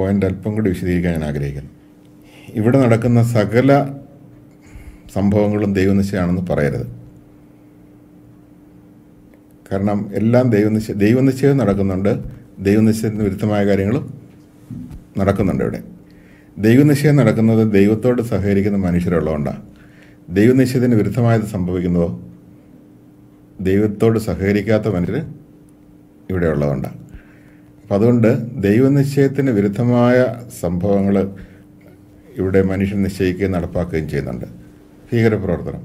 Point അല്പം കൂടി വിശദീകരിക്കാൻ ഞാൻ ആഗ്രഹിക്കുന്നു. ഇവിടെ നടക്കുന്ന സകല സംഭവങ്ങളും ദൈവനിശ്ചയാണെന്ന് പറയരുത്. കാരണം എല്ലാം ദൈവനിശ്ചയ ദൈവനിശ്ചയം നടക്കുന്നുണ്ട്. ദൈവനിശ്ചയത്തിന് വിരുദ്ധമായ കാര്യങ്ങളും നടക്കുന്നുണ്ട് ഇവിടെ. ദൈവനിശ്ചയം നടക്കുന്നത് ദൈവത്തോട് സഹകരിക്കുന്ന മനുഷ്യരുള്ളതുകൊണ്ടാണ്. ദൈവനിശ്ചയത്തിന് വിരുദ്ധമായത് സംഭവിക്കുന്നതോ ദൈവത്തോട് സഹകരിക്കാത്ത മനുഷ്യർ ഇവിടെ ഉള്ളതുകൊണ്ടാണ് അപ്പം അതുകൊണ്ട് ദൈവനിശ്ചയത്തിന് വിരുദ്ധമായ സംഭവങ്ങൾ ഇവിടെ മനുഷ്യൻ നിശ്ചയിക്കുകയും നടപ്പാക്കുകയും ചെയ്യുന്നുണ്ട്. ഭീകരപ്രവർത്തനം.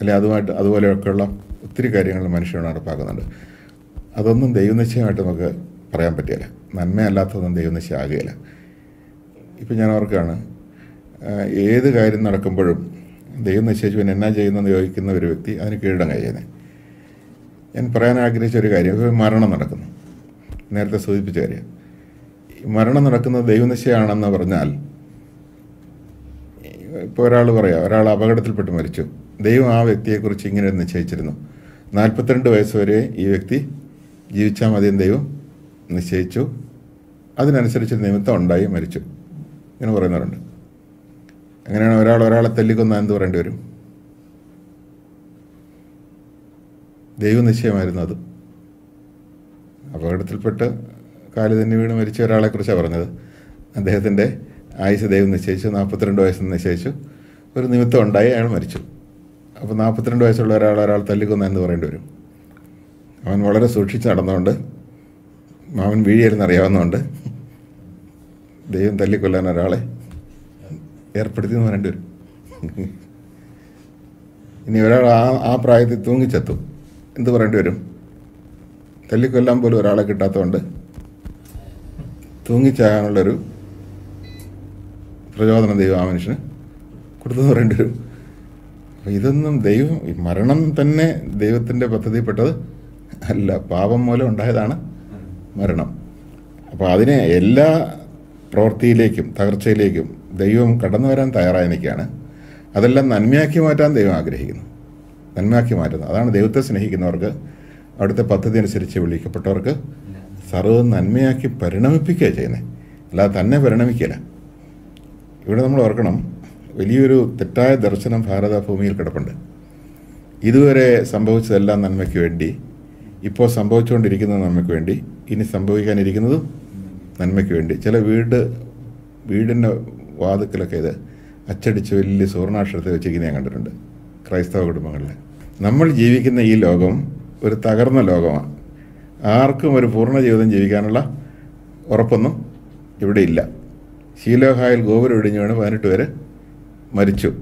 അല്ലെ? അതുമായിട്ട് അതുപോലെയൊക്കെയുള്ള ഒത്തിരി കാര്യങ്ങൾ മനുഷ്യർ നടപ്പാക്കുന്നുണ്ട്. അതൊന്നും ദൈവനിശ്ചയമായിട്ട് നമുക്ക് പറയാൻ പറ്റില്ല. നന്മയല്ലാത്തതൊന്നും ദൈവനിശ്ചയം ആകുകയില്ല. ഇപ്പം ഞാൻ ഓർക്കുകയാണ് ഏത് കാര്യം നടക്കുമ്പോഴും ദൈവം നിശ്ചയിച്ചു പിന്നെ എന്നാ ചെയ്യുന്നതെന്ന് ചോദിക്കുന്ന ഒരു വ്യക്തി അതിന് കീഴടങ്ങുക ചെയ്യുന്നത്. ഞാൻ പറയാൻ ആഗ്രഹിച്ച ഒരു കാര്യം മരണം നടക്കുന്നു. നേരത്തെ സൂചിപ്പിച്ച കാര്യം. മരണം നടക്കുന്നത് ദൈവനിശ്ചയമാണെന്ന് പറഞ്ഞാൽ ഇപ്പോൾ ഒരാൾ പറയാം ഒരാൾ അപകടത്തിൽപ്പെട്ട് മരിച്ചു. ദൈവം ആ വ്യക്തിയെക്കുറിച്ച് ഇങ്ങനെ നിശ്ചയിച്ചിരുന്നു. നാൽപ്പത്തിരണ്ട് വയസ്സ് വരെ ഈ വ്യക്തി ജീവിച്ചാൽ മതിയും ദൈവം നിശ്ചയിച്ചു. അതിനനുസരിച്ച് നിമിത്തം ഉണ്ടായി മരിച്ചു. ഇങ്ങനെ പറയുന്നവരുണ്ട്. അങ്ങനെയാണ് ഒരാൾ ഒരാളെ തല്ലിക്കൊന്ന എന്ത് പറയേണ്ടി വരും? ദൈവനിശ്ചയമായിരുന്നു അത്. അപകടത്തിൽപ്പെട്ട് കാൽ തന്നെ വീണ് മരിച്ച ഒരാളെക്കുറിച്ചാണ് പറഞ്ഞത്. അദ്ദേഹത്തിന്റെ ആയുസ് ദൈവം നിശ്ചയിച്ചു നാൽപ്പത്തിരണ്ട് വയസ്സ് നിശ്ചയിച്ചു. ഒരു നിമിത്തം ഉണ്ടായി അയാൾ മരിച്ചു. അപ്പോൾ നാൽപ്പത്തിരണ്ട് വയസ്സുള്ള ഒരാൾ ഒരാൾ തല്ലിക്കൊന്ന എന്ന് പറയേണ്ടി വരും. അവൻ വളരെ സൂക്ഷിച്ച് നടന്നുകൊണ്ട് അവൻ വീഴിയെന്ന് അറിയാവുന്നതുകൊണ്ട് ദൈവം തല്ലിക്കൊല്ലാൻ ഒരാളെ ഏർപ്പെടുത്തി എന്ന് പറയേണ്ടി വരും. ഇനി ഒരാൾ ആ ആ പ്രായത്തിൽ തൂങ്ങിച്ചെത്തും. എന്ത് പറയേണ്ടി വരും? തല്ലിക്കൊല്ലാൻ പോലും ഒരാളെ കിട്ടാത്തതുകൊണ്ട് തൂങ്ങിച്ചാകാനുള്ളൊരു പ്രചോദനം ദൈവം ആ മനുഷ്യന് കൊടുത്തെന്ന് പറയേണ്ടി വരും. അപ്പം ഇതൊന്നും ദൈവം മരണം തന്നെ ദൈവത്തിന്റെ പദ്ധതിയിൽപ്പെട്ടത് അല്ല പാപം മൂലം ഉണ്ടായതാണ് മരണം. അപ്പോൾ അതിനെ എല്ലാ പ്രവൃത്തിയിലേക്കും തകർച്ചയിലേക്കും ദൈവം കടന്നു വരാൻ തയ്യാറായി നിൽക്കുകയാണ് അതെല്ലാം നന്മയാക്കി മാറ്റാൻ ദൈവം ആഗ്രഹിക്കുന്നു. നന്മയാക്കി മാറ്റുന്നു. അതാണ് ദൈവത്തെ സ്നേഹിക്കുന്നവർക്ക് അവിടുത്തെ പദ്ധതി അനുസരിച്ച് വിളിക്കപ്പെട്ടവർക്ക് സർവ നന്മയാക്കി പരിണമിപ്പിക്കുക ചെയ്യുന്നത് അല്ലാതെ തന്നെ പരിണമിക്കില്ല. ഇവിടെ നമ്മൾ ഓർക്കണം വലിയൊരു തെറ്റായ ദർശനം ഭാരത ഭൂമിയിൽ കിടപ്പുണ്ട്. ഇതുവരെ സംഭവിച്ചതെല്ലാം നന്മയ്ക്ക് വേണ്ടി ഇപ്പോൾ സംഭവിച്ചുകൊണ്ടിരിക്കുന്ന നന്മയ്ക്ക് വേണ്ടി ഇനി സംഭവിക്കാനിരിക്കുന്നതും നന്മയ്ക്ക് വേണ്ടി. ചില വീട് വീടിന്റെ വാതുക്കലൊക്കെ ഇത് അച്ചടിച്ച് വലിയ സുവർണാക്ഷരത്തെ വെച്ചിരിക്കുന്ന ഞാൻ കണ്ടിട്ടുണ്ട്. ക്രൈസ്തവ കുടുംബങ്ങളിൽ നമ്മൾ ജീവിക്കുന്ന ഈ ലോകം ഒരു തകർന്ന ലോകമാണ്. ആർക്കും ഒരു പൂർണ ജീവിതം ജീവിക്കാനുള്ള ഉറപ്പൊന്നും ഇവിടെ ഇല്ല. ശീലോഹായിൽ ഗോപുരം ഇടിഞ്ഞു വീണ് പതിനെട്ട് പേര് മരിച്ചു.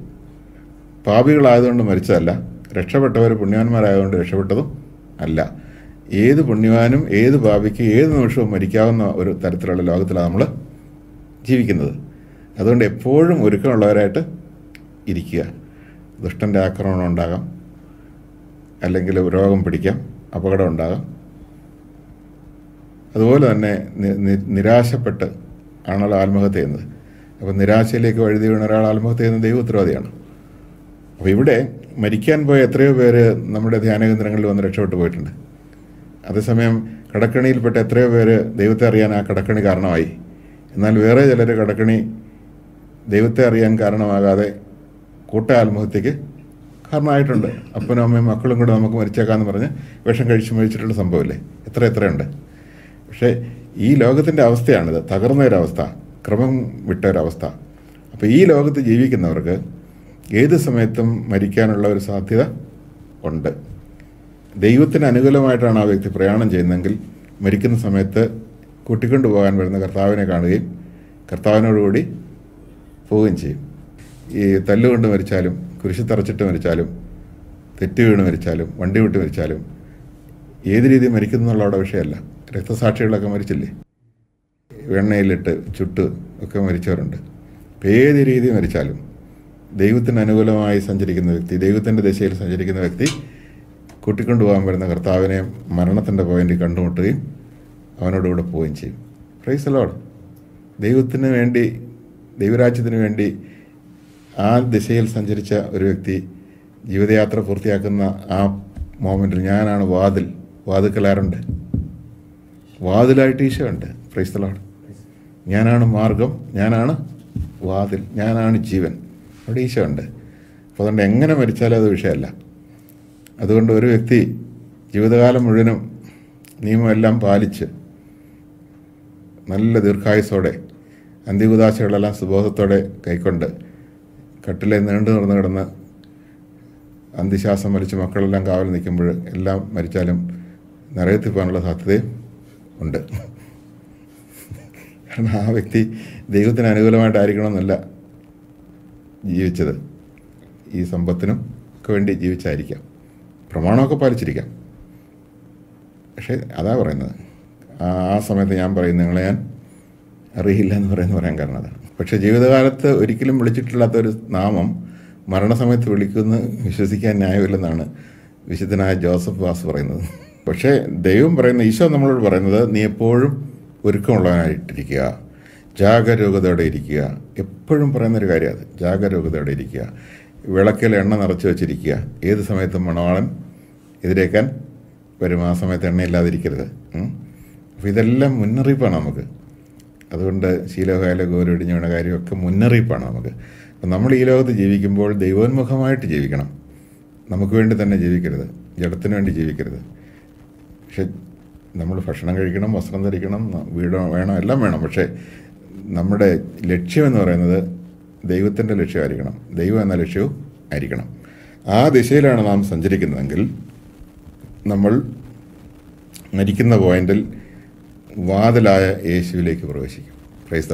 പാപികളായതുകൊണ്ട് മരിച്ചതല്ല രക്ഷപ്പെട്ടവർ പുണ്യവാന്മാരായതുകൊണ്ട് രക്ഷപ്പെട്ടതും അല്ല. ഏത് പുണ്യവാനും ഏത് പാപിക്കും ഏത് നിമിഷവും മരിക്കാവുന്ന ഒരു തരത്തിലുള്ള ലോകത്തിലാണ് നമ്മൾ ജീവിക്കുന്നത്. അതുകൊണ്ട് എപ്പോഴും ഒരുക്കമുള്ളവരായിട്ട് ഇരിക്കുക. ദുഷ്ടന്റെ ആക്രമണം ഉണ്ടാകാം. അല്ലെങ്കിൽ രോഗം പിടിക്കാം അപകടം ഉണ്ടാകാം. അതുപോലെ തന്നെ നിരാശപ്പെട്ട് ആണല്ലോ ആത്മഹത്യ ചെയ്യുന്നത്. അപ്പോൾ നിരാശയിലേക്ക് വഴുതി വീണ ഒരാൾ ആത്മഹത്യ ചെയ്യുന്ന ദൈവ ഉത്തരവാദിയാണ്. അപ്പോൾ ഇവിടെ മരിക്കാൻ പോയ എത്രയോ പേര് നമ്മുടെ ധ്യാന കേന്ദ്രങ്ങളിൽ വന്ന് രക്ഷപ്പെട്ടു പോയിട്ടുണ്ട്. അതേസമയം കടക്കണിയിൽപ്പെട്ട എത്രയോ പേര് ദൈവത്തെ അറിയാൻ ആ കടക്കണി കാരണമായി. എന്നാൽ വേറെ ചിലർ കടക്കണി ദൈവത്തെ അറിയാൻ കാരണമാകാതെ കൂട്ട ആത്മഹത്യക്ക് കാരണമായിട്ടുണ്ട്. അപ്പനും അമ്മയും മക്കളും കൂടെ നമുക്ക് മരിച്ചേക്കാന്ന് പറഞ്ഞ് വിഷം കഴിച്ചു മരിച്ചിട്ടുള്ള സംഭവമില്ലേ? എത്ര എത്രയുണ്ട്? പക്ഷേ ഈ ലോകത്തിന്റെ അവസ്ഥയാണിത്. തകർന്ന ഒരവസ്ഥ ക്രമം വിട്ട ഒരവസ്ഥ അപ്പോൾ ഈ ലോകത്ത് ജീവിക്കുന്നവർക്ക് ഏത് സമയത്തും മരിക്കാനുള്ള ഒരു സാധ്യത ഉണ്ട്. ദൈവത്തിന് അനുകൂലമായിട്ടാണ് ആ വ്യക്തി പ്രയാണം ചെയ്യുന്നതെങ്കിൽ മരിക്കുന്ന സമയത്ത് കൂട്ടിക്കൊണ്ടു പോകാൻ വരുന്ന കർത്താവിനെ കാണുകയും കർത്താവിനോടുകൂടി പോവുകയും ചെയ്യും. ഈ തല്ലുകൊണ്ട് മരിച്ചാലും കുരിശി തറച്ചിട്ട് മരിച്ചാലും തെറ്റ് വീണ് മരിച്ചാലും വണ്ടി വിട്ട് മരിച്ചാലും ഏത് രീതിയിൽ മരിക്കുന്നു എന്നുള്ള വിഷയമല്ല. രക്തസാക്ഷികളൊക്കെ മരിച്ചില്ലേ? വെണ്ണയിലിട്ട് ചുട്ട് ഒക്കെ മരിച്ചവരുണ്ട്. ഇപ്പം ഏത് രീതി മരിച്ചാലും ദൈവത്തിന് അനുകൂലമായി സഞ്ചരിക്കുന്ന വ്യക്തി ദൈവത്തിന്റെ ദിശയിൽ സഞ്ചരിക്കുന്ന വ്യക്തി കൂട്ടിക്കൊണ്ടുപോകാൻ വരുന്ന കർത്താവിനെ മരണത്തിന്റെ പോയിന്റിൽ കണ്ടുമുട്ടുകയും അവനോടുകൂടെ പോവുകയും ചെയ്യും. പ്രൈസ് അലോഡ് ദൈവത്തിന് വേണ്ടി ദൈവരാജ്യത്തിന് വേണ്ടി ആ ദിശയിൽ സഞ്ചരിച്ച ഒരു വ്യക്തി ജീവിതയാത്ര പൂർത്തിയാക്കുന്ന ആ മോമെന്റിൽ ഞാനാണ് വാതിൽ. വാതുക്കലാറുണ്ട് വാതിലായിട്ട് ഈശോ ഉണ്ട്. പ്രൈസ് ലോഡ് ഞാനാണ് മാർഗം. ഞാനാണ് വാതിൽ. ഞാനാണ് ജീവൻ. അവിടെ ഈശോ ഉണ്ട്. അപ്പോൾ അതുകൊണ്ട് എങ്ങനെ മരിച്ചാലും അത് വിഷയമല്ല. അതുകൊണ്ട് ഒരു വ്യക്തി ജീവിതകാലം മുഴുവനും നിയമമെല്ലാം പാലിച്ച് നല്ല ദീർഘായുസോടെ അന്തികുദാശകളെല്ലാം സുബോധത്തോടെ കൈക്കൊണ്ട് കട്ടിലെ നീണ്ടു നിറന്ന് കിടന്ന് അന്തിശ്വാസം വലിച്ച് മക്കളെല്ലാം കാവൽ നിൽക്കുമ്പോൾ എല്ലാം മരിച്ചാലും നിറയത്തിൽ പോകാനുള്ള സാധ്യതയും ഉണ്ട്. കാരണം ആ വ്യക്തി ദൈവത്തിന് അനുകൂലമായിട്ടായിരിക്കണമെന്നല്ല ജീവിച്ചത്. ഈ സമ്പത്തിനും ഒക്കെ വേണ്ടി ജീവിച്ചായിരിക്കാം. പ്രമാണമൊക്കെ പാലിച്ചിരിക്കാം. പക്ഷേ അതാ പറയുന്നത്. ആ ആ സമയത്ത് ഞാൻ പറയുന്നത് നിങ്ങളെ ഞാൻ അറിയില്ല എന്ന് പറയുന്ന പറയാൻ കാരണം അതാണ്. പക്ഷേ ജീവിതകാലത്ത് ഒരിക്കലും വിളിച്ചിട്ടില്ലാത്ത ഒരു നാമം മരണസമയത്ത് വിളിക്കുമെന്ന് വിശ്വസിക്കാൻ ന്യായമില്ലെന്നാണ് വിശുദ്ധനായ ജോസഫ് വാസ് പറയുന്നത്. പക്ഷേ ദൈവം പറയുന്ന ഈശോ നമ്മളോട് പറയുന്നത് നീ എപ്പോഴും ഒരുക്കമുള്ളവനായിട്ടിരിക്കുക. ജാഗരൂകതയോടെ ഇരിക്കുക. എപ്പോഴും പറയുന്നൊരു കാര്യമാണ് ജാഗരൂകതയോടെ ഇരിക്കുക. വിളക്കിൽ എണ്ണ നിറച്ച് വെച്ചിരിക്കുക. ഏത് സമയത്തും മണവാളൻ എതിരേക്കാൻ വരും. ആ സമയത്ത് എണ്ണയില്ലാതിരിക്കരുത്. അപ്പോൾ ഇതെല്ലാം മുന്നറിയിപ്പാണ് നമുക്ക്. അതുകൊണ്ട് ശീലോകാല ഗോരൊടിഞ്ഞ വീണ കാര്യമൊക്കെ മുന്നറിയിപ്പാണ് നമുക്ക്. അപ്പം നമ്മൾ ഈ ലോകത്ത് ജീവിക്കുമ്പോൾ ദൈവോന്മുഖമായിട്ട് ജീവിക്കണം. നമുക്ക് വേണ്ടി തന്നെ ജീവിക്കരുത്. ജഡത്തിന് വേണ്ടി ജീവിക്കരുത്. പക്ഷെ നമ്മൾ ഭക്ഷണം കഴിക്കണം വസ്ത്രം ധരിക്കണം വീട് വേണം എല്ലാം വേണം. പക്ഷേ നമ്മുടെ ലക്ഷ്യമെന്ന് പറയുന്നത് ദൈവത്തിന്റെ ലക്ഷ്യമായിരിക്കണം. ദൈവം എന്ന ലക്ഷ്യവും ആയിരിക്കണം. ആ ദിശയിലാണ് നാം സഞ്ചരിക്കുന്നതെങ്കിൽ നമ്മൾ മരിക്കുന്ന പോയിന്റിൽ വാതിലായ യേശുവിലേക്ക് പ്രവേശിക്കും. പ്രൈസ്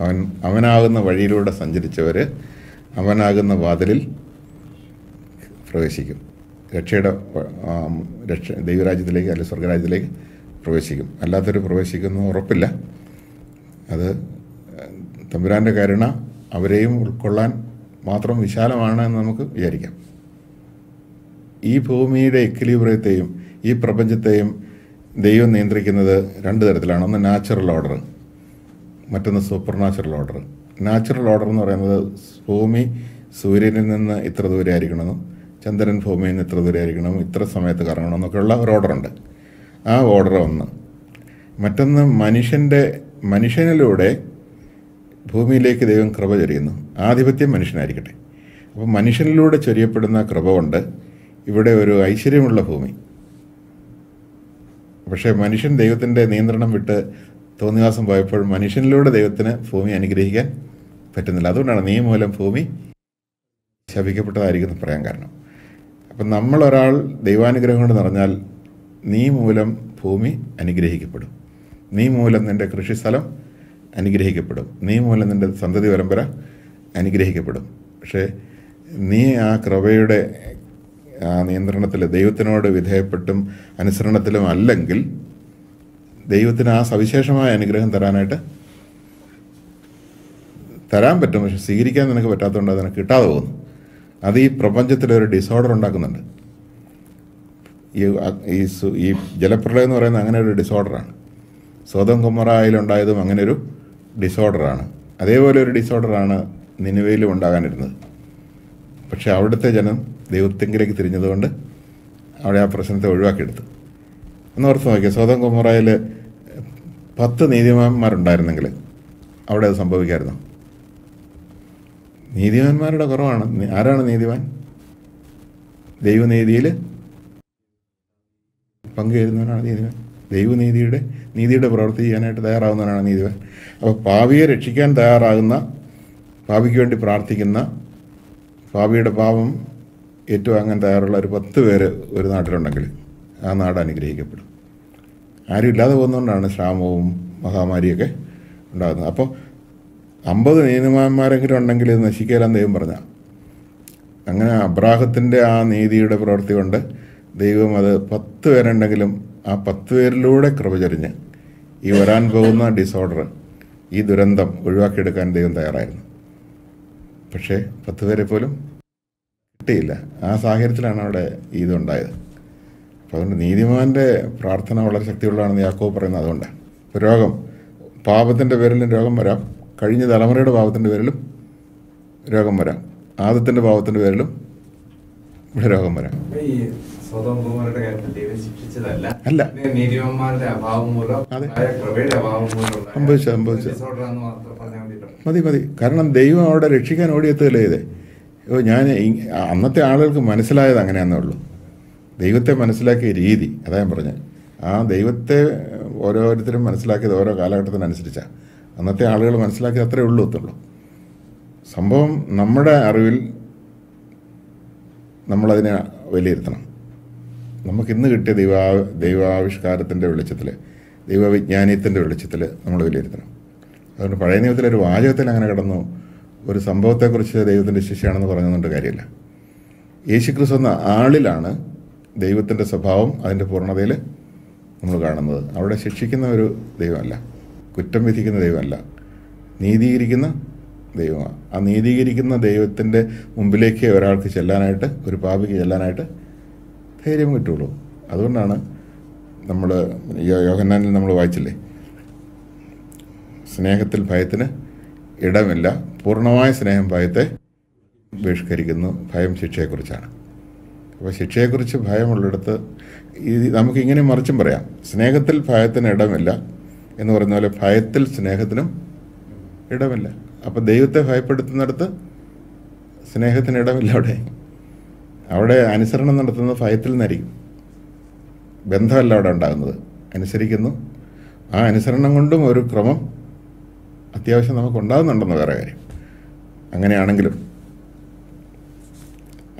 അവൻ അവനാകുന്ന വഴിയിലൂടെ സഞ്ചരിച്ചവർ അവനാകുന്ന വാതിലിൽ പ്രവേശിക്കും. രക്ഷയുടെ രക്ഷ ദൈവരാജ്യത്തിലേക്ക് അല്ലെങ്കിൽ സ്വർഗരാജ്യത്തിലേക്ക് പ്രവേശിക്കും. അല്ലാത്തൊരു പ്രവേശിക്കുന്ന ഉറപ്പില്ല. അത് തമ്പുരാന്റെ കരുണ അവരെയും ഉൾക്കൊള്ളാൻ മാത്രം വിശാലമാണ് എന്ന് നമുക്ക് വിചാരിക്കാം. ഈ ഭൂമിയുടെ എക്വിലിബ്രിയത്തെയും ഈ പ്രപഞ്ചത്തെയും ദൈവം നിയന്ത്രിക്കുന്നത് രണ്ട് തരത്തിലാണ്. ഒന്ന് നാച്ചുറൽ ഓർഡർ മറ്റൊന്ന് super natural order natural order എന്ന് പറയുന്നത് ഭൂമി സൂര്യനിൽ നിന്ന് ഇത്ര ദൂരെ ആയിരിക്കണമെന്നും ചന്ദ്രൻ ഭൂമിയിൽ നിന്ന് ഇത്ര ദൂരെ ആയിരിക്കണം ഇത്ര സമയത്ത് കറങ്ങണം എന്നൊക്കെയുള്ള ഒരു ഓർഡറുണ്ട് ആ ഓർഡർ ഒന്ന്. മറ്റൊന്ന് മനുഷ്യന്റെ മനുഷ്യനിലൂടെ ഭൂമിയിലേക്ക് ദൈവം കൃപ ചൊരിയുന്നു. ആധിപത്യം മനുഷ്യനായിരിക്കട്ടെ. അപ്പോൾ മനുഷ്യനിലൂടെ ചൊരിയപ്പെടുന്ന കൃപ കൊണ്ട് ഇവിടെ ഒരു ഐശ്വര്യമുള്ള ഭൂമി പക്ഷേ മനുഷ്യൻ ദൈവത്തിന്റെ നിയന്ത്രണം വിട്ട് തോന്നിവാസം പോയപ്പോൾ മനുഷ്യനിലൂടെ ദൈവത്തിന് ഭൂമി അനുഗ്രഹിക്കാൻ പറ്റുന്നില്ല. അതുകൊണ്ടാണ് നീ മൂലം ഭൂമി ശപിക്കപ്പെട്ടതായിരിക്കും പറയാൻ കാരണം. അപ്പം നമ്മളൊരാൾ ദൈവാനുഗ്രഹം കൊണ്ട് നിറഞ്ഞാൽ നീ മൂലം ഭൂമി അനുഗ്രഹിക്കപ്പെടും. നീ മൂലം നിന്റെ കൃഷിസ്ഥലം അനുഗ്രഹിക്കപ്പെടും. നീ മൂലം നിന്റെ സന്തതി പരമ്പര അനുഗ്രഹിക്കപ്പെടും. പക്ഷേ നീ ആ കൃപയുടെ ആ നിയന്ത്രണത്തിൽ ദൈവത്തിനോട് വിധേയപ്പെട്ടും അനുസരണത്തിലും അല്ലെങ്കിൽ ദൈവത്തിന് ആ സവിശേഷമായ അനുഗ്രഹം തരാനായിട്ട് തരാൻ പറ്റും പക്ഷെ സ്വീകരിക്കാൻ നിനക്ക് പറ്റാത്തതുകൊണ്ട് അത് നിനക്ക് കിട്ടാതെ പോകുന്നു. അത് ഈ പ്രപഞ്ചത്തിലൊരു ഡിസോർഡർ ഉണ്ടാക്കുന്നുണ്ട്. ഈ ഈ ജലപ്രളയം എന്ന് പറയുന്നത് അങ്ങനെ ഒരു ഡിസോർഡറാണ് സ്വതം കുമറായിലുണ്ടായതും അങ്ങനെ ഒരു ഡിസോർഡറാണ് അതേപോലെ ഒരു ഡിസോർഡറാണ് നിനുവയിലും ഉണ്ടാകാനിരുന്നത്. പക്ഷെ അവിടുത്തെ ജനം ദൈവത്തെങ്കിലേക്ക് തിരിഞ്ഞതുകൊണ്ട് അവിടെ ആ പ്രശ്നത്തെ ഒഴിവാക്കിയെടുത്തു. എന്ന് ഓർത്ത് നോക്കിയ സ്വതം കുമറായിൽ പത്ത് നീതിമാന്മാരുണ്ടായിരുന്നെങ്കിൽ അവിടെ അത് സംഭവിക്കായിരുന്നു. നീതിമാന്മാരുടെ കുറവാണ്. ആരാണ് നീതിമാൻ? ദൈവനീതിയിൽ പങ്കുചേരുന്നവനാണ് നീതിമാൻ. ദൈവനീതിയുടെ നീതിയുടെ പ്രവൃത്തി ചെയ്യാനായിട്ട് തയ്യാറാവുന്നവനാണ് നീതിമാൻ. അപ്പോൾ പാവിയെ രക്ഷിക്കാൻ തയ്യാറാകുന്ന പാവിക്ക് വേണ്ടി പ്രാർത്ഥിക്കുന്ന പാപിയുടെ പാപം ഏറ്റുവാങ്ങാൻ തയ്യാറുള്ള ഒരു പത്ത് പേര് ഒരു നാട്ടിലുണ്ടെങ്കിൽ ആ നാട് അനുഗ്രഹിക്കപ്പെടും. ആരും ഇല്ലാതെ പോകുന്നതുകൊണ്ടാണ് ക്ഷാമവും മഹാമാരിയൊക്കെ ഉണ്ടാകുന്നത്. അപ്പോൾ അമ്പത് നീതിമാന്മാരെങ്കിലും ഉണ്ടെങ്കിൽ ഇത് ദൈവം പറഞ്ഞ. അങ്ങനെ അബ്രാഹത്തിന്റെ ആ നീതിയുടെ പ്രവൃത്തി കൊണ്ട് ദൈവം അത് പത്ത് പേരുണ്ടെങ്കിലും ആ പത്ത് പേരിലൂടെ കൃപചരിഞ്ഞ് ഈ വരാൻ പോകുന്ന ഡിസോർഡർ ഈ ദുരന്തം ഒഴിവാക്കിയെടുക്കാൻ ദൈവം തയ്യാറായിരുന്നു. പക്ഷേ പത്ത് പേരെ പോലും കിട്ടിയില്ല. ആ സാഹചര്യത്തിലാണ് അവിടെ ഇതുണ്ടായത് അപ്പോൾ അതുകൊണ്ട് നീതിമാന്റെ പ്രാർത്ഥന വളരെ ശക്തിയുള്ളതാണെന്ന് യാക്കോ പറയുന്നത് അതുകൊണ്ട്. രോഗം പാപത്തിന്റെ പേരിലും രോഗം വരാം. കഴിഞ്ഞ തലമുറയുടെ പാപത്തിന്റെ പേരിലും രോഗം വരാം. ആദത്തിന്റെ പാപത്തിന്റെ പേരിലും ഇവിടെ രോഗം വരാം. കാര്യത്തിൽ ദൈവം ശിക്ഷിച്ചതല്ല. അല്ല. നീതിമാന്മാരുടെ അഭാവം മൂലം അതെ. ആയ കൃപയുടെ അഭാവം മൂലം ഉണ്ടായ സംഭവിച്ചു, സംഭവിച്ചു. മതി മതി കാരണം ദൈവം അവിടെ രക്ഷിക്കാൻ ഓടിയെത്തുകയല്ലേ ഇത്? ഞാൻ അന്നത്തെ ആളുകൾക്ക് മനസ്സിലായത് അങ്ങനെയാണെന്നേ ഉള്ളൂ. ദൈവത്തെ മനസ്സിലാക്കിയ രീതി അതാ ഞാൻ പറഞ്ഞത്. ആ ദൈവത്തെ ഓരോരുത്തരും മനസ്സിലാക്കിയത് ഓരോ കാലഘട്ടത്തിനനുസരിച്ചാണ് അന്നത്തെ ആളുകൾ മനസ്സിലാക്കിയത് അത്രേ ഉള്ളൂ എത്തുള്ളൂ സംഭവം നമ്മുടെ അറിവിൽ നമ്മളതിനെ വിലയിരുത്തണം. നമുക്കിന്ന് കിട്ടിയ ദൈവാ ദൈവാവിഷ്കാരത്തിന്റെ വെളിച്ചത്തിൽ ദൈവവിജ്ഞാനീയത്തിന്റെ വെളിച്ചത്തിൽ നമ്മൾ വിലയിരുത്തണം. അതുകൊണ്ട് പഴയ നിയമത്തിലൊരു വാചകത്തിൽ അങ്ങനെ കിടന്നു ഒരു സംഭവത്തെക്കുറിച്ച് ദൈവത്തിന്റെ ശിഷ്യാണെന്ന് പറഞ്ഞതുകൊണ്ട് കാര്യമില്ല. യേശുക്രിസ്തു എന്ന ആളിലാണ് ദൈവത്തിന്റെ സ്വഭാവം അതിന്റെ പൂർണതയിൽ നമ്മൾ കാണുന്നത്. അവിടെ ശിക്ഷിക്കുന്ന ഒരു ദൈവമല്ല കുറ്റം വിധിക്കുന്ന ദൈവമല്ല നീതീകരിക്കുന്ന ദൈവമാണ്. ആ നീതീകരിക്കുന്ന ദൈവത്തിന്റെ മുമ്പിലേക്ക് ഒരാൾക്ക് ചെല്ലാനായിട്ട് ഒരു പാപിക്ക് ചെല്ലാനായിട്ട് ധൈര്യം കിട്ടുള്ളൂ. അതുകൊണ്ടാണ് നമ്മൾ യോഹന്നാനിൽ നമ്മൾ വായിച്ചില്ലേ? സ്നേഹത്തിൽ ഭയത്തിന് ഇടമില്ല. പൂർണമായ സ്നേഹം ഭയത്തെ ബഹിഷ്കരിക്കുന്നു. ഭയം ശിക്ഷയെക്കുറിച്ചാണ്. അപ്പോൾ ശിക്ഷയെക്കുറിച്ച് ഭയമുള്ളിടത്ത് ഈ നമുക്കിങ്ങനെ മറിച്ചും പറയാം. സ്നേഹത്തിൽ ഭയത്തിന് ഇടമില്ല എന്ന് പറയുന്ന പോലെ ഭയത്തിൽ സ്നേഹത്തിനും ഇടമില്ല. അപ്പോൾ ദൈവത്തെ ഭയപ്പെടുത്തുന്നിടത്ത് സ്നേഹത്തിന് ഇടമില്ല അവിടെ. അവിടെ അനുസരണം നടത്തുന്നത് ഭയത്തിൽ നിന്നായിരിക്കും ബന്ധമല്ല അവിടെ ഉണ്ടാകുന്നത്. അനുസരിക്കുന്നു. ആ അനുസരണം കൊണ്ടും ഒരു ക്രമം അത്യാവശ്യം നമുക്ക് ഉണ്ടാകുന്നുണ്ടെന്ന് വേറെ കാര്യം. അങ്ങനെയാണെങ്കിലും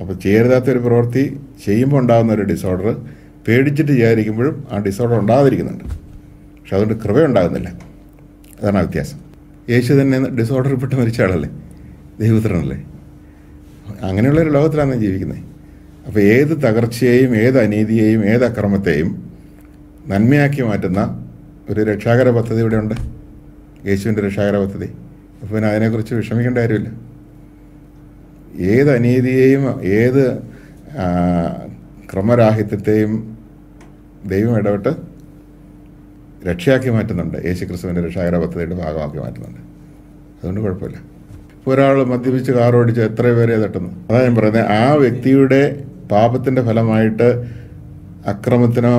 അപ്പോൾ ചേരുതാത്തൊരു പ്രവൃത്തി ചെയ്യുമ്പോൾ ഉണ്ടാകുന്ന ഒരു ഡിസോർഡർ പേടിച്ചിട്ട് ചെയ്യാതിരിക്കുമ്പോഴും ആ ഡിസോർഡർ ഉണ്ടാകാതിരിക്കുന്നുണ്ട്. പക്ഷെ അതുകൊണ്ട് കൃപ ഉണ്ടാകുന്നില്ല അതാണ് ആ വ്യത്യാസം. യേശു തന്നെ ഡിസോർഡറിൽപ്പെട്ട് മരിച്ച ആളല്ലേ? ദൈവപുത്രനല്ലേ? അങ്ങനെയുള്ളൊരു ലോകത്തിലാണ് ജീവിക്കുന്നത് അപ്പോൾ ഏത് തകർച്ചയെയും ഏത് അനീതിയെയും ഏത് അക്രമത്തെയും നന്മയാക്കി മാറ്റുന്ന ഒരു രക്ഷാകര പദ്ധതി ഇവിടെ ഉണ്ട്. യേശുവിന്റെ രക്ഷാകര പദ്ധതി. അപ്പോൾ പിന്നെ അതിനെക്കുറിച്ച് വിഷമിക്കേണ്ട കാര്യമില്ല. ഏത് അനീതിയെയും ഏത് ക്രമരാഹിത്യത്തെയും ദൈവം ഇടപെട്ട് രക്ഷയാക്കി മാറ്റുന്നുണ്ട്. യേശു ക്രിസ്തുവിന്റെ രക്ഷാകര പദ്ധതിയുടെ ഭാഗമാക്കി മാറ്റുന്നുണ്ട്. അതുകൊണ്ട് കുഴപ്പമില്ല. ഇപ്പോൾ ഒരാൾ മദ്യപിച്ച് കാർ ഓടിച്ച് എത്ര പേരെ തട്ടുന്നു. അതാണ് ഞാൻ പറയുന്നത് ആ വ്യക്തിയുടെ പാപത്തിന്റെ ഫലമായിട്ട് അക്രമത്തിനോ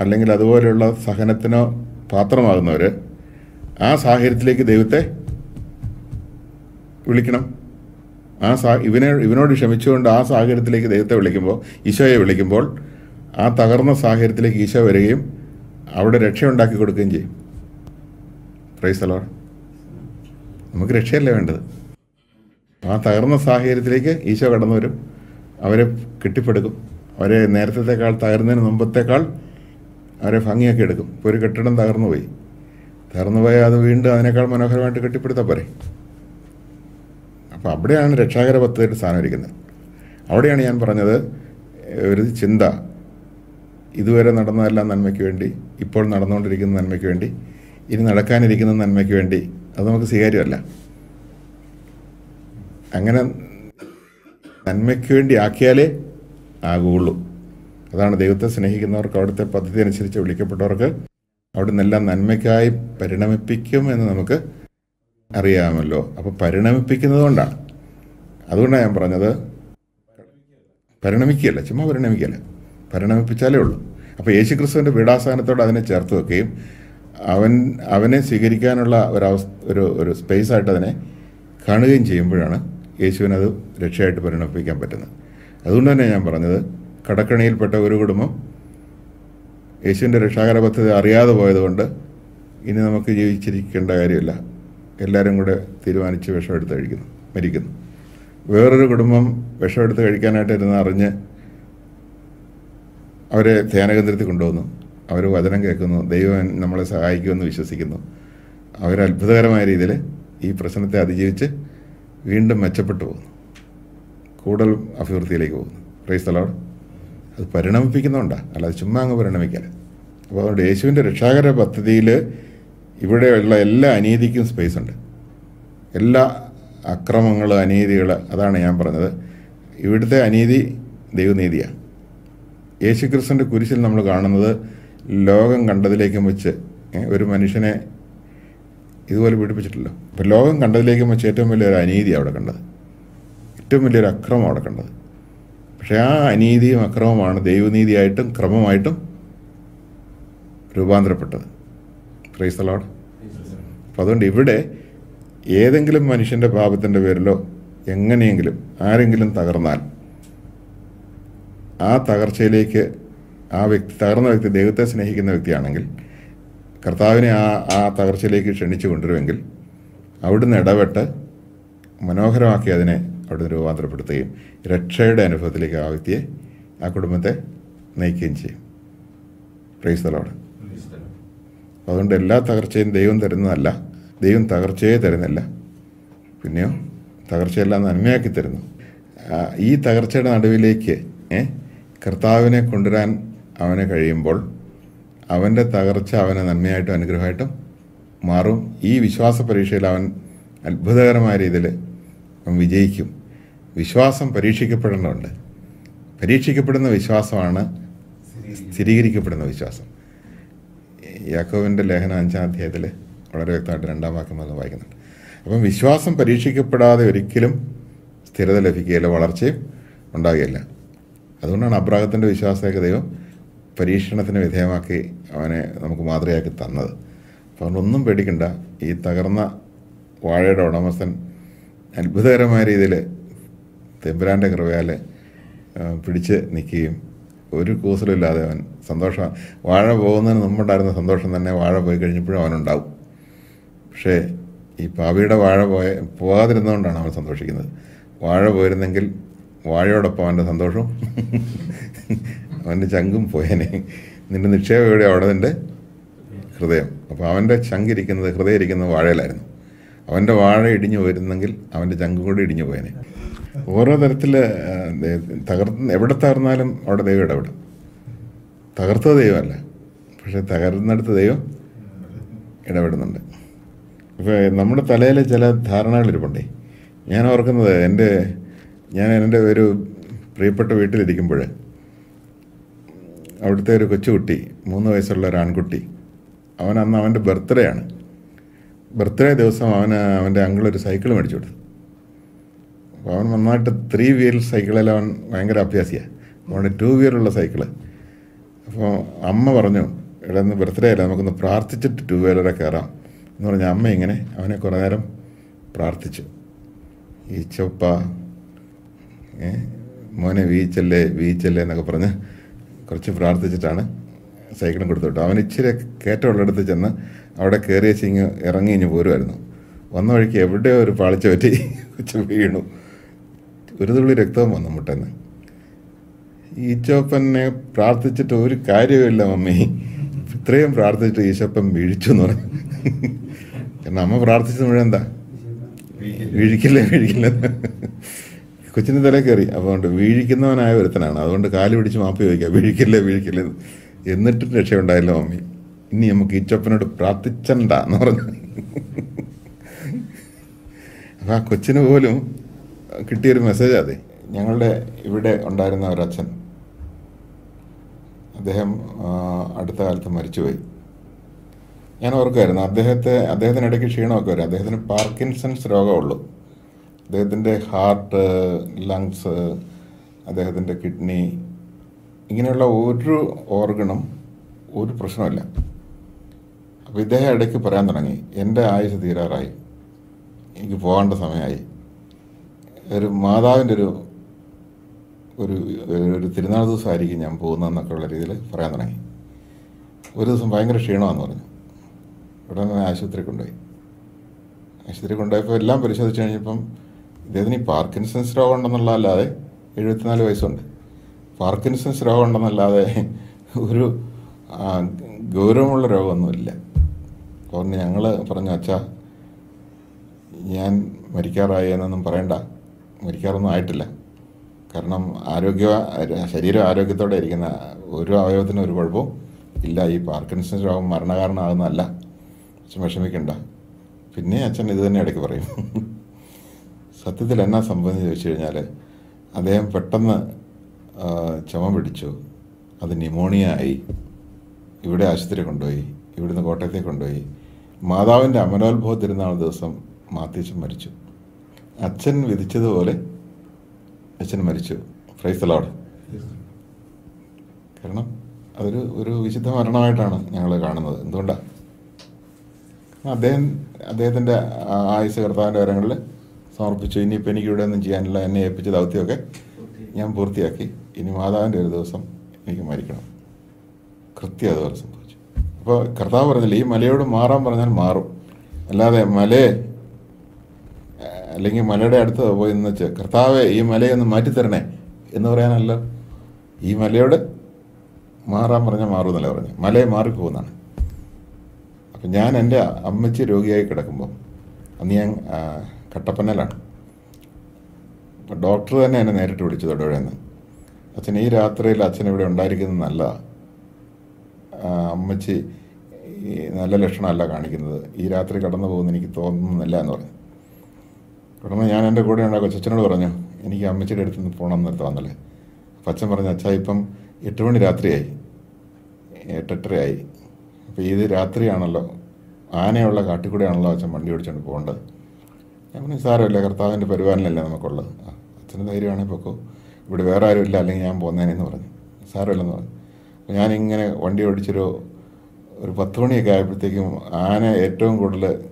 അല്ലെങ്കിൽ അതുപോലെയുള്ള സഹനത്തിനോ പാത്രമാകുന്നവർ ആ സാഹചര്യത്തിലേക്ക് ദൈവത്തെ വിളിക്കണം. ആ സാ ഇവനെ ഇവനോട് ക്ഷമിച്ചുകൊണ്ട് ആ സാഹചര്യത്തിലേക്ക് ദൈവത്തെ വിളിക്കുമ്പോൾ ഈശോയെ വിളിക്കുമ്പോൾ ആ തകർന്ന സാഹചര്യത്തിലേക്ക് ഈശോ വരികയും അവിടെ രക്ഷയുണ്ടാക്കി കൊടുക്കുകയും ചെയ്യും. പ്രൈസ് അലോ നമുക്ക് രക്ഷയല്ലേ വേണ്ടത്? ആ തകർന്ന സാഹചര്യത്തിലേക്ക് ഈശോ കടന്നു വരും അവരെ കെട്ടിപ്പടുക്കും. അവരെ നേരത്തേക്കാൾ തകർന്നതിന് മുമ്പത്തേക്കാൾ അവരെ ഭംഗിയാക്കി എടുക്കും. ഇപ്പോൾ ഒരു കെട്ടിടം തകർന്നു പോയി. തകർന്നു പോയാൽ അത് വീണ്ടും അതിനേക്കാൾ മനോഹരമായിട്ട് കെട്ടിപ്പടുത്താൽ പോരെ. അപ്പോൾ അവിടെയാണ് രക്ഷാകര പദ്ധതിയുടെ സ്ഥാനം ഇരിക്കുന്നത്. അവിടെയാണ് ഞാൻ പറഞ്ഞത് ഒരു ചിന്ത. ഇതുവരെ നടന്നതെല്ലാം നന്മയ്ക്ക് വേണ്ടി ഇപ്പോൾ നടന്നുകൊണ്ടിരിക്കുന്ന നന്മയ്ക്ക് വേണ്ടി ഇനി നടക്കാനിരിക്കുന്ന നന്മയ്ക്ക് വേണ്ടി അത് നമുക്ക് സ്വീകാര്യമല്ല. അങ്ങനെ നന്മയ്ക്ക് വേണ്ടി ആക്കിയാലേ ആകുള്ളൂ. അതാണ് ദൈവത്തെ സ്നേഹിക്കുന്നവർക്ക് അവിടുത്തെ പദ്ധതി അനുസരിച്ച് വിളിക്കപ്പെട്ടവർക്ക് അവിടെ നിന്നെല്ലാം നന്മയ്ക്കായി പരിണമിപ്പിക്കും എന്ന് നമുക്ക് അറിയാമല്ലോ. അപ്പോൾ പരിണമിപ്പിക്കുന്നത് കൊണ്ടാണ്. അതുകൊണ്ടാണ് ഞാൻ പറഞ്ഞത് പരിണമിക്കുകയല്ല ചുമ്മാ പരിണമിക്കുകയല്ല. പരിണമിപ്പിച്ചാലേ ഉള്ളൂ. അപ്പോൾ യേശുക്രിസ്തുവിന്റെ പീഡാസഹനത്തോട് അതിനെ ചേർത്ത് വെക്കുകയും അവൻ അവനെ സ്വീകരിക്കാനുള്ള ഒരു ഒരു സ്പേസ് ആയിട്ട് അതിനെ കാണുകയും ചെയ്യുമ്പോഴാണ് യേശുവിനത് രക്ഷയായിട്ട് പരിണമിപ്പിക്കാൻ പറ്റുന്നത് അതുകൊണ്ട് തന്നെ ഞാൻ പറഞ്ഞത് കടക്കണിയിൽപ്പെട്ട ഒരു കുടുംബം യേശുവിന്റെ രക്ഷാകര പദ്ധതി അറിയാതെ പോയതുകൊണ്ട് ഇനി നമുക്ക് ജീവിച്ചിരിക്കേണ്ട കാര്യമില്ല. എല്ലാവരും കൂടെ തീരുമാനിച്ച് വിഷമെടുത്ത് കഴിക്കുന്നു മരിക്കുന്നു. വേറൊരു കുടുംബം വിഷമെടുത്ത് കഴിക്കാനായിട്ട് ഇരുന്ന് അറിഞ്ഞ് അവരെ ധ്യാനകേന്ദ്രത്തിൽ കൊണ്ടുവന്നു. അവർ വചനം കേൾക്കുന്നു ദൈവം നമ്മളെ സഹായിക്കുമെന്ന് വിശ്വസിക്കുന്നു. അവർ അത്ഭുതകരമായ രീതിയിൽ ഈ പ്രശ്നത്തെ അതിജീവിച്ച് വീണ്ടും മെച്ചപ്പെട്ടു പോകുന്നു. കൂടുതൽ അഭിവൃദ്ധിയിലേക്ക് പോകുന്നു. പ്രൈസ് തലോട് അത് പരിണമിപ്പിക്കുന്നതുകൊണ്ടാണ് അല്ലാതെ ചുമ്മാ അങ്ങ് പരിണമിക്കല അപ്പോൾ അതുകൊണ്ട് യേശുവിന്റെ രക്ഷാകര പദ്ധതിയിൽ ഇവിടെയുള്ള എല്ലാ അനീതിക്കും സ്പേസ് ഉണ്ട്. എല്ലാ അക്രമങ്ങൾ അനീതികൾ അതാണ് ഞാൻ പറഞ്ഞത്. ഇവിടുത്തെ അനീതി ദൈവനീതിയാണ് യേശുക്രിസ്തുവിന്റെ കുരിശിൽ നമ്മൾ കാണുന്നത് ലോകം കണ്ടതിലേക്കും വെച്ച് ഒരു മനുഷ്യനെ ഇതുപോലെ പീഡിപ്പിച്ചിട്ടില്ല. അപ്പോൾ ലോകം കണ്ടതിലേക്കും വെച്ച് ഏറ്റവും വലിയൊരു അനീതി അവിടെ കണ്ടത്. ഏറ്റവും വലിയൊരു അക്രമം അവിടെ കണ്ടത്. പക്ഷേ ആ അനീതിയും അക്രമമാണ് ദൈവനീതിയായിട്ടും ക്രമമായിട്ടും രൂപാന്തരപ്പെട്ടത്. പ്രൈസ് തലോട് അപ്പം അതുകൊണ്ട് ഇവിടെ ഏതെങ്കിലും മനുഷ്യന്റെ പാപത്തിന്റെ പേരിലോ എങ്ങനെയെങ്കിലും ആരെങ്കിലും തകർന്നാൽ ആ തകർച്ചയിലേക്ക് ആ വ്യക്തി തകർന്ന വ്യക്തി ദൈവത്തെ സ്നേഹിക്കുന്ന വ്യക്തിയാണെങ്കിൽ കർത്താവിനെ ആ ആ തകർച്ചയിലേക്ക് ക്ഷണിച്ചു കൊണ്ടുവരുമെങ്കിൽ അവിടുന്ന് ഇടപെട്ട് മനോഹരമാക്കി അതിനെ അവിടുന്ന് രൂപാന്തരപ്പെടുത്തുകയും രക്ഷയുടെ അനുഭവത്തിലേക്ക് ആ വ്യക്തിയെ ആ കുടുംബത്തെ നയിക്കുകയും ചെയ്യും. പ്രൈസ് തലോട് അതുകൊണ്ട് എല്ലാ തകർച്ചയും ദൈവം തരുന്നതല്ല. ദൈവം തകർച്ചയെ തരുന്നില്ല. പിന്നെയോ തകർച്ചയെല്ലാം നന്മയാക്കി തരുന്നു. ഈ തകർച്ചയുടെ നടുവിലേക്ക് കർത്താവിനെ കൊണ്ടുവരാൻ അവന് കഴിയുമ്പോൾ അവന്റെ തകർച്ച അവന് നന്മയായിട്ടും അനുഗ്രഹമായിട്ടും മാറും. ഈ വിശ്വാസ പരീക്ഷയിൽ അവൻ അത്ഭുതകരമായ രീതിയിൽ അവൻ വിജയിക്കും. വിശ്വാസം പരീക്ഷിക്കപ്പെടേണ്ടതുണ്ട്. പരീക്ഷിക്കപ്പെടുന്ന വിശ്വാസമാണ് സ്ഥിരീകരിക്കപ്പെടുന്ന വിശ്വാസം. യാക്കോവിന്റെ ലേഖന അഞ്ചാം അധ്യായത്തിൽ വളരെ വ്യക്തമായിട്ട് രണ്ടാം വാക്യം വന്ന് വായിക്കുന്നുണ്ട്. അപ്പം വിശ്വാസം പരീക്ഷിക്കപ്പെടാതെ ഒരിക്കലും സ്ഥിരത ലഭിക്കുകയില്ല വളർച്ചയും ഉണ്ടാകുകയില്ല. അതുകൊണ്ടാണ് അബ്രാഹത്തിന്റെ വിശ്വാസത്തേക്ക് പരീക്ഷണത്തിന് വിധേയമാക്കി അവനെ നമുക്ക് മാതൃകയാക്കി തന്നത്. അപ്പോൾ അതുകൊണ്ടൊന്നും പേടിക്കണ്ട. ഈ തകർന്ന വാഴയുടെ ഉടമസ്ഥൻ അത്ഭുതകരമായ രീതിയിൽ തെമ്പുരാന്റെ കൃപയാൽ പിടിച്ച് നിൽക്കുകയും ഒരു കൂസലുമില്ലാതെ അവൻ സന്തോഷം വാഴ പോകുന്നതിന് മുമ്പുണ്ടായിരുന്ന സന്തോഷം തന്നെ വാഴ പോയി കഴിഞ്ഞപ്പോഴും അവനുണ്ടാവും. പക്ഷേ ഈ പാവിയുടെ വാഴ പോയ പോകാതിരുന്നതുകൊണ്ടാണ് അവൻ സന്തോഷിക്കുന്നത്. വാഴ പോയിരുന്നെങ്കിൽ വാഴയോടൊപ്പം അവന്റെ സന്തോഷവും അവന്റെ ചങ്കും പോയേനെ. നിന്റെ നിക്ഷേപം എവിടെ അവിടെ നിന്റെ ഹൃദയം. അപ്പോൾ അവന്റെ ചങ്കിരിക്കുന്നത് ഹൃദയം ഇരിക്കുന്നത് വാഴയിലായിരുന്നു. അവന്റെ വാഴ ഇടിഞ്ഞു വരുന്നെങ്കിൽ അവന്റെ ചങ്കും കൂടി ഇടിഞ്ഞു പോയേനെ. ഓരോ തരത്തിൽ തകർന്ന് എവിടെ തകർന്നാലും അവിടെ ദൈവം ഇടപെടും. തകർത്തത് ദൈവമല്ല. പക്ഷെ തകർന്നെടുത്ത ദൈവം ഇടപെടുന്നുണ്ട്. ഇപ്പോൾ നമ്മുടെ തലയിൽ ചില ധാരണകൾ ഇരിപ്പുണ്ടേ ഞാൻ ഓർക്കുന്നത് എന്റെ ഞാൻ എന്റെ ഒരു പ്രിയപ്പെട്ട വീട്ടിലിരിക്കുമ്പോൾ അവിടുത്തെ ഒരു കൊച്ചുകുട്ടി മൂന്ന് വയസ്സുള്ള ഒരു ആൺകുട്ടി. അവൻ അന്ന് അവന്റെ ബർത്ത്ഡേ ആണ് ബർത്ത്ഡേ ദിവസം അവന് അവന്റെ അങ്കിളൊരു സൈക്കിൾ മേടിച്ചു കൊടുത്തു. അപ്പോൾ അവൻ നന്നായിട്ട് ത്രീ വീൽ സൈക്കിളിൽ അവൻ ഭയങ്കര അഭ്യാസിയാണ് അവന്റെ ടു വീലുള്ള സൈക്കിൾ അപ്പോൾ അമ്മ പറഞ്ഞു ഇവിടെ നിന്ന് ബർത്ത്ഡേ അല്ല? നമുക്കൊന്ന് പ്രാർത്ഥിച്ചിട്ട് ടു വീലറെ കയറാം. എന്ന് പറഞ്ഞ അമ്മ ഇങ്ങനെ അവനെ കുറേ നേരം പ്രാർത്ഥിച്ചു. ഈ ചൊപ്പ ഏ, മോനെ വീച്ചല്ലേ വീച്ചല്ലേ എന്നൊക്കെ പറഞ്ഞ് കുറച്ച് പ്രാർത്ഥിച്ചിട്ടാണ് സൈക്കിളും കൊടുത്തു വിട്ടു അവൻ ഇച്ചിരി കയറ്റമുള്ളിടത്ത് ചെന്ന് അവിടെ കയറിയ ഇങ്ങ് ഇറങ്ങി ഇഞ്ഞ് പോരുമായിരുന്നു. വന്ന വഴിക്ക് എവിടെയോ ഒരു പാളിച്ച പറ്റി കൊച്ചു വീണു. ഒരു തുള്ളി രക്തവും വന്നു മുട്ടെന്ന്. ഈച്ചോപ്പനെ പ്രാർത്ഥിച്ചിട്ട് ഒരു കാര്യവുമില്ല മമ്മി. ഇത്രയും പ്രാർത്ഥിച്ചിട്ട് ഈശോപ്പൻ വീഴിച്ചു എന്ന് പറഞ്ഞു. കാരണം അമ്മ പ്രാർത്ഥിച്ചത് മുഴുവൻ എന്താ? വീഴിക്കില്ല വീഴിക്കില്ല. കൊച്ചിന് തല കയറി. അതുകൊണ്ട് വീഴിക്കുന്നവനായ ഒരുത്തനാണ്. അതുകൊണ്ട് കാൽ പിടിച്ച് മാപ്പ് ചോദിക്കുക വീഴിക്കില്ലേ വീഴിക്കില്ലേ? എന്ന്. എന്നിട്ടും രക്ഷയുണ്ടായില്ല മമ്മി. ഇനി നമുക്ക് ഈച്ചപ്പനോട് പ്രാർത്ഥിച്ചണ്ട എന്ന് പറഞ്ഞു. അപ്പം ആ കൊച്ചിന് പോലും കിട്ടിയൊരു മെസ്സേജ് അതെ. ഞങ്ങളുടെ ഇവിടെ ഉണ്ടായിരുന്ന ഒരച്ഛൻ അദ്ദേഹം അടുത്ത കാലത്ത് മരിച്ചുപോയി. ഞാൻ ഓർക്കുമായിരുന്നു അദ്ദേഹത്തെ അദ്ദേഹത്തിന് ഇടയ്ക്ക് ക്ഷീണമൊക്കെ വരും. അദ്ദേഹത്തിന് പാർക്കിൻസൺസ് രോഗമുള്ളൂ. അദ്ദേഹത്തിന്റെ ഹാർട്ട് ലങ്സ് അദ്ദേഹത്തിന്റെ കിഡ്നി ഇങ്ങനെയുള്ള ഒരു ഓർഗണും ഒരു പ്രശ്നമില്ല അപ്പോൾ ഇദ്ദേഹം ഇടയ്ക്ക് പറയാൻ തുടങ്ങി എന്റെ ആയുസ് തീരാറായി. എനിക്ക് പോകേണ്ട സമയമായി. ഒരു മാതാവിന്റെ ഒരു ഒരു ഒരു തിരുനാൾ ദിവസമായിരിക്കും ഞാൻ പോകുന്നതെന്നൊക്കെ ഉള്ള രീതിയിൽ പറയാൻ തുടങ്ങി. ഒരു ദിവസം ഭയങ്കര ക്ഷീണമാണെന്ന് പറഞ്ഞു. ഉടനെ ആശുപത്രി കൊണ്ടുപോയി. ആശുപത്രി കൊണ്ടുപോയപ്പോൾ എല്ലാം പരിശോധിച്ച് കഴിഞ്ഞപ്പം ഇദ്ദേഹത്തിന് ഈ പാർക്കിൻസൺസ് രോഗം ഉണ്ടെന്നുള്ള അല്ലാതെ എഴുപത്തിനാല് വയസ്സുണ്ട്. പാർക്കിൻസൺസ് രോഗം ഉണ്ടെന്നല്ലാതെ ഒരു ഗൗരവമുള്ള രോഗമൊന്നുമില്ല. അതുകൊണ്ട് ഞങ്ങൾ പറഞ്ഞു അച്ഛാ ഞാൻ മരിക്കാറായി എന്നൊന്നും പറയണ്ട. മരിക്കാറൊന്നും ആയിട്ടില്ല. കാരണം ആരോഗ്യ ശരീരം ആരോഗ്യത്തോടെ ഇരിക്കുന്ന ഒരു അവയവത്തിനും ഒരു കുഴപ്പവും ഇല്ല. ഈ പാർക്കിൻസൺസ് രോഗം മരണകാരണമാകുന്നതല്ല. അച്ഛൻ വിഷമിക്കണ്ട. പിന്നെ അച്ഛൻ ഇത് തന്നെ ഇടയ്ക്ക് പറയും. സത്യത്തിൽ എന്നാ സംഭവം ചോദിച്ചു കഴിഞ്ഞാൽ അദ്ദേഹം പെട്ടെന്ന് ചുമ പിടിച്ചു. അത് ന്യൂമോണിയ ആയി. ഇവിടെ ആശുപത്രി കൊണ്ടുപോയി. ഇവിടുന്ന് കോട്ടയത്തെ കൊണ്ടുപോയി. മാതാവിന്റെ അമരോത്ഭവ തിരുനാൾ ദിവസം മാത്യച്ചൻ മരിച്ചു. അച്ഛൻ വിധിച്ചതുപോലെ അച്ഛൻ മരിച്ചു. ഫ്രൈസ് ലോഡ് കാരണം അതൊരു ഒരു വിശുദ്ധ മരണമായിട്ടാണ് ഞങ്ങൾ കാണുന്നത്. എന്തുകൊണ്ടാണ് അദ്ദേഹം അദ്ദേഹത്തിന്റെ ആയുസ് കർത്താവിന്റെ കാര്യങ്ങളിൽ സമർപ്പിച്ചു. ഇനിയിപ്പോൾ എനിക്ക് ഇവിടെ ഒന്നും ചെയ്യാനില്ല. എന്നെ ഏൽപ്പിച്ച ദൗത്യമൊക്കെ ഞാൻ പൂർത്തിയാക്കി. ഇനി മാതാവിന്റെ ഒരു ദിവസം എനിക്ക് മരിക്കണം. കൃത്യം അതുപോലെ സംഭവിച്ചു. അപ്പോൾ കർത്താവ് പറഞ്ഞില്ല ഈ മലയോട് മാറാൻ പറഞ്ഞാൽ മാറും. അല്ലാതെ മലയെ അല്ലെങ്കിൽ മലയുടെ അടുത്ത് പോയി എന്ന് വെച്ച് കർത്താവെ ഈ മലയൊന്ന് മാറ്റിത്തരണേ എന്ന് പറയാനല്ല. ഈ മലയോട് മാറാൻ പറഞ്ഞാൽ മാറുമെന്നല്ല പറഞ്ഞു. മലയെ മാറിപ്പോകുന്നതാണ്. അപ്പം ഞാൻ എന്റെ അമ്മച്ചി രോഗിയായി കിടക്കുമ്പോൾ അന്ന് ഞാൻ കട്ടപ്പനയിലാണ്. അപ്പം ഡോക്ടർ തന്നെ എന്നെ നേരിട്ട് വിളിച്ചു തൊടുപുഴയെന്ന്. അച്ഛൻ ഈ രാത്രിയിൽ അച്ഛൻ ഇവിടെ ഉണ്ടായിരിക്കുന്നത് നല്ലതാണ് അമ്മച്ചി നല്ല ലക്ഷണമല്ല കാണിക്കുന്നത്. ഈ രാത്രി കടന്നു പോകുന്ന എനിക്ക് തോന്നുന്നില്ല എന്ന് പറഞ്ഞു. കടന്ന് ഞാൻ എന്റെ കൂടെ ഉണ്ടാകും കൊച്ചനോട് പറഞ്ഞു എനിക്ക് അമ്മച്ചിയുടെ അടുത്ത് നിന്ന് പോകണം എന്ന് തോന്നല്ലേ അപ്പം അച്ഛൻ പറഞ്ഞു അച്ഛാ ഇപ്പം എട്ട് മണി രാത്രിയായി. എട്ടെട്ടരയായി. അപ്പോൾ ഇത് രാത്രിയാണല്ലോ. ആനയുള്ള കാട്ടിക്കൂടെയാണല്ലോ അച്ഛൻ വണ്ടി ഓടിച്ചുകൊണ്ട് പോകേണ്ടത്. പറഞ്ഞു സാരമില്ല കർത്താവിന്റെ പരിപാലനമല്ലേ നമുക്കുള്ളത്. അച്ഛന് ധൈര്യമാണെങ്കിൽ പൊക്കോ. ഇവിടെ വേറെ ആരുമില്ല അല്ലെങ്കിൽ ഞാൻ പോകുന്നതിനെന്ന് പറഞ്ഞു. സാരമില്ലെന്ന് പറഞ്ഞു. അപ്പോൾ ഞാനിങ്ങനെ വണ്ടി ഓടിച്ചൊരു ഒരു പത്ത് മണിയൊക്കെ ആയപ്പോഴത്തേക്കും ആന ഏറ്റവും കൂടുതൽ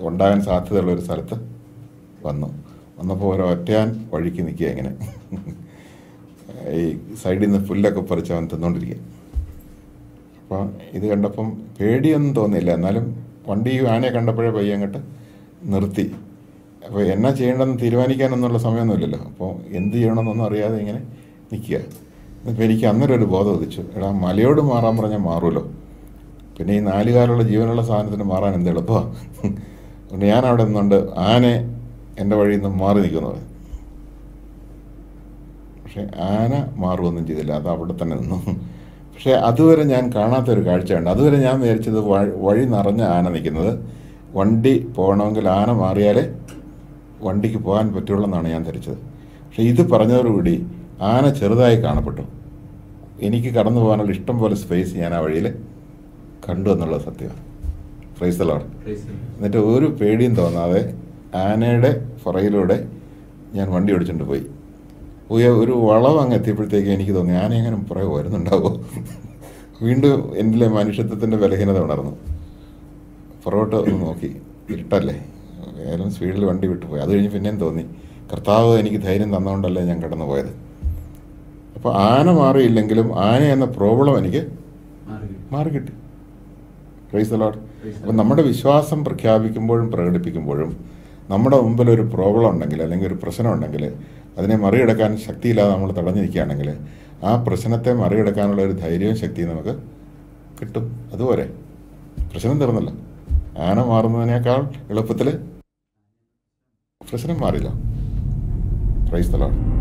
ഉണ്ടാകാൻ സാധ്യതയുള്ള ഒരു സ്ഥലത്ത് വന്നു. വന്നപ്പോൾ ഒരു ഒറ്റയാൻ വഴിക്ക് നിൽക്കുക ഇങ്ങനെ. ഈ സൈഡിൽ നിന്ന് പുല്ലൊക്കെ പറിച്ച് അവൻ തിന്നുകൊണ്ടിരിക്കുക അപ്പോൾ ഇത് കണ്ടപ്പം പേടിയൊന്നും തോന്നിയില്ല. എന്നാലും വണ്ടി ആനയെ കണ്ടപ്പോഴേ പയ്യെ അങ്ങോട്ട് നിർത്തി. അപ്പോൾ എന്നാ ചെയ്യേണ്ടതെന്ന് തീരുമാനിക്കാനൊന്നുള്ള സമയമൊന്നുമില്ലല്ലോ. അപ്പോൾ എന്ത് ചെയ്യണമെന്നൊന്നും അറിയാതെ ഇങ്ങനെ നിൽക്കുക. അപ്പോൾ എനിക്ക് അന്നേരം ഒരു ബോധം ഉദിച്ചു. എടാ മലയോട് മാറാൻ പറഞ്ഞാൽ മാറുമല്ലോ പിന്നെ ഈ നാലുകാലുള്ള ജീവനുള്ള സാധനത്തിന് മാറാൻ എന്ത് എളുപ്പമാണ് അതുകൊണ്ട് ഞാൻ അവിടെ നിന്നുണ്ട്. ആനെ എന്റെ വഴിയിൽ നിന്ന് മാറി നിൽക്കുന്നത് പക്ഷേ ആന മാറുമൊന്നും ചെയ്തില്ല. അത് അവിടെ തന്നെ നിന്നു. പക്ഷേ അതുവരെ ഞാൻ കാണാത്തൊരു കാഴ്ചയുണ്ട്. അതുവരെ ഞാൻ വിചാരിച്ചത് വഴി നിറഞ്ഞ ആന നിൽക്കുന്നത് വണ്ടി പോകണമെങ്കിൽ ആന മാറിയാലേ വണ്ടിക്ക് പോകാൻ പറ്റുള്ളൂ എന്നാണ് ഞാൻ ധരിച്ചത്. പക്ഷെ ഇത് പറഞ്ഞതോടുകൂടി ആന ചെറുതായി കാണപ്പെട്ടു. എനിക്ക് കടന്നു പോകാനുള്ള ഇഷ്ടം പോലെ സ്പേസ് ഞാൻ ആ വഴിയിൽ കണ്ടു എന്നുള്ളത് സത്യമാണ് ഫ്രൈസലാണ് എന്നിട്ട് ഒരു പേടിയും തോന്നാതെ ആനയുടെ പുറയിലൂടെ ഞാൻ വണ്ടി ഓടിച്ചുകൊണ്ട് പോയി. പോയ ഒരു വളം അങ്ങ് എത്തിയപ്പോഴത്തേക്ക് എനിക്ക് തോന്നി ആന എങ്ങനെ പുറകെ വരുന്നുണ്ടാവോ? വീണ്ടും എന്നിലെ മനുഷ്യത്വത്തിന്റെ ബലഹീനത ഉണർന്നു. പുറകോട്ട് ഒന്ന് നോക്കി. ഇരുട്ടല്ലേ? ഏതായാലും സ്പീഡിൽ വണ്ടി വിട്ടുപോയി അത് കഴിഞ്ഞ് പിന്നെയും തോന്നി. കർത്താവ് എനിക്ക് ധൈര്യം തന്നുകൊണ്ടല്ലേ ഞാൻ കടന്നു പോയത്. അപ്പോൾ ആന മാറിയില്ലെങ്കിലും ആന എന്ന പ്രോബ്ലം എനിക്ക് മാറി കിട്ടി പ്രൈസ് അലോട്ട് അപ്പം നമ്മുടെ വിശ്വാസം പ്രഖ്യാപിക്കുമ്പോഴും പ്രകടിപ്പിക്കുമ്പോഴും നമ്മുടെ മുമ്പിൽ ഒരു പ്രോബ്ലം ഉണ്ടെങ്കിൽ അല്ലെങ്കിൽ ഒരു പ്രശ്നം ഉണ്ടെങ്കിൽ അതിനെ മറികടക്കാൻ ശക്തിയില്ലാതെ നമ്മൾ തടഞ്ഞിരിക്കുകയാണെങ്കിൽ ആ പ്രശ്നത്തെ മറികടക്കാനുള്ള ഒരു ധൈര്യവും ശക്തിയും നമുക്ക് കിട്ടും. അതുപോലെ പ്രശ്നം തീർന്നല്ല. ആന മാറുന്നതിനേക്കാൾ എളുപ്പത്തിൽ പ്രശ്നം മാറില്ല. പ്രൈസ് തലോട്ട്